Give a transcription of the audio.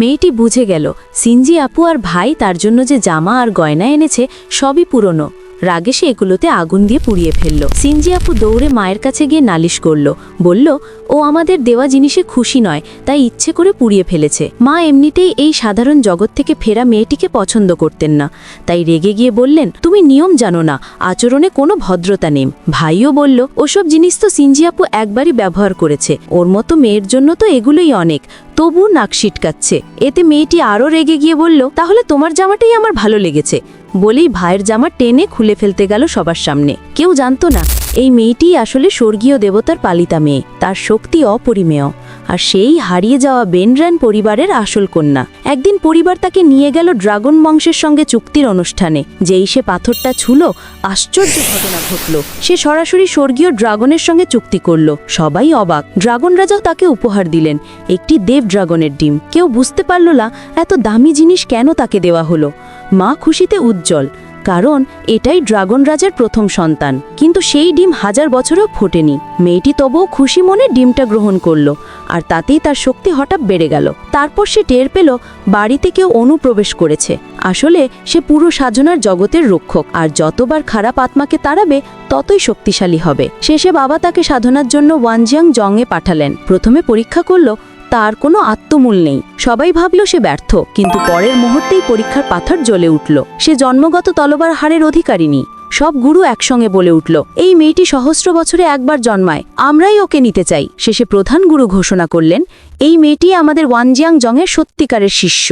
মেয়েটি বুঝে গেল, সিনজি আপু আর ভাই তার জন্য যে জামা আর গয়না এনেছে সবই পুরনো। রাগে সে এগুলোতে আগুন দিয়ে পুড়িয়ে ফেলল। সিনজি আপু দৌড়ে মায়ের কাছে গিয়ে নালিশ করল। বলল, ও আমাদের দেওয়া জিনিসে খুশি নয়, তাই ইচ্ছে করে পুড়িয়ে ফেলেছে। মা এমনিতেই এই সাধারণ জগৎ থেকে ফেরা মেয়েটিকে পছন্দ করতেন না। তাই রেগে গিয়ে বললেন, তুমি নিয়ম জানো না, আচরণে কোনো ভদ্রতা নেই। ভাইও বলল, ওসব জিনিস তো সিনজি আপু একবারই ব্যবহার করেছে। ওর মতো মেয়ের জন্য তো এগুলোই অনেক তবু নাক সিটকাচ্ছে। এতে মেয়েটি আরও রেগে গিয়ে বলল, তাহলে তোমার জামাটাই আমার ভালো লেগেছে। বলেই ভাইয়ের জামা টেনে খুলে ফেলতে গেল সবার সামনে। কেউ জানতো না, এই মেয়েটিই আসলে স্বর্গীয় দেবতার পালিতা মেয়ে, তার শক্তি অপরিমেয়। আর সেই হারিয়ে যাওয়া বেনরান পরিবারের আসল কন্যা। একদিন পরিবার তাকে নিয়ে গেল ড্রাগন বংশের সঙ্গে চুক্তির অনুষ্ঠানে, যেই সে পাথরটা ছুল, আশ্চর্য ঘটনা ঘটল। সে সরাসরি স্বর্গীয় ড্রাগনের সঙ্গে চুক্তি করল। সবাই অবাক। ড্রাগন রাজাও তাকে উপহার দিলেন, একটি দেব ড্রাগনের ডিম। কেউ বুঝতে পারল না, এত দামি জিনিস কেন তাকে দেওয়া হলো। মা খুশিতে উজ্জ্বল, কারণ এটাই ড্রাগন রাজার প্রথম সন্তান। কিন্তু সেই ডিম হাজার বছরও ফোটেনি। মেয়েটি তবুও খুশি মনে ডিমটা গ্রহণ করল, আর তাতেই তার শক্তি হঠাৎ বেড়ে গেল। তারপর সে টের পেল, বাড়িতে কেউ অনুপ্রবেশ করেছে। আসলে সে পুরো সাধনার জগতের রক্ষক, আর যতবার খারাপ আত্মাকে তাড়াবে, ততই শক্তিশালী হবে। শেষে বাবা তাকে সাধনার জন্য ওয়ানজিয়াং জংয়ে পাঠালেন। প্রথমে পরীক্ষা করল তার কোনো আত্মমূল নেই। সবাই ভাবল সে ব্যর্থ, কিন্তু পরের মুহূর্তেই পরীক্ষার পাথর জ্বলে উঠল। সে জন্মগত তলবার হারের অধিকারিনী সব গুরু একসঙ্গে বলে উঠল, এই মেয়েটি সহস্র বছরে একবার জন্মায়, আমরাই ওকে নিতে চাই। শেষে প্রধান গুরু ঘোষণা করলেন, এই মেয়েটি আমাদের ওয়ানজিয়াং জংয়ের সত্যিকারের শিষ্য।